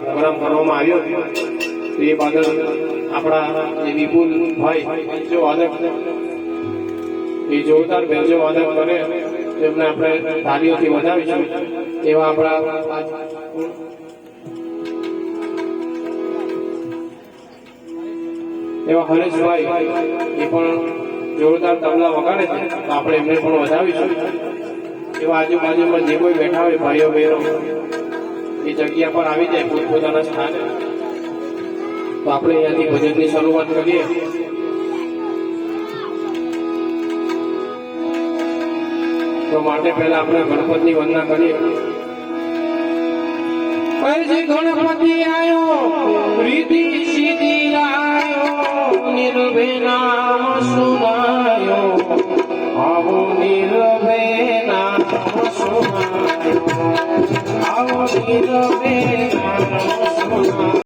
Programme કરવામાં આવ્યો. તો એ બાદલ આપણા જે વિપુલ ભાઈ જો વાદક, એ જોરદાર બેનજો વાદક કરે એમને આપણે તાલીઓથી વધાવીશું. એવા આપણા એવા હરેશભાઈ, એ પણ જોરદાર તબલા વગાડે છે. તો આપણે એમને પણ વધાવીશું. એવા આજુબાજુમાં જે કોઈ બેઠા હોય, ભાઈઓ, બહેનો એ જગ્યા પર આવી જાય પોતપોતાના સ્થાને તો આપણે અહીંયાથી ભજનની શરૂઆત કરીએ તો માટે પહેલા આપણે ગણપતિની વંદના કરીએ પછી ગણપતિ આયો રીતિ સીધી લાયો નિર્ભે નામ સુનાયો આવો નિર્ભે નામ સુનાયો I'm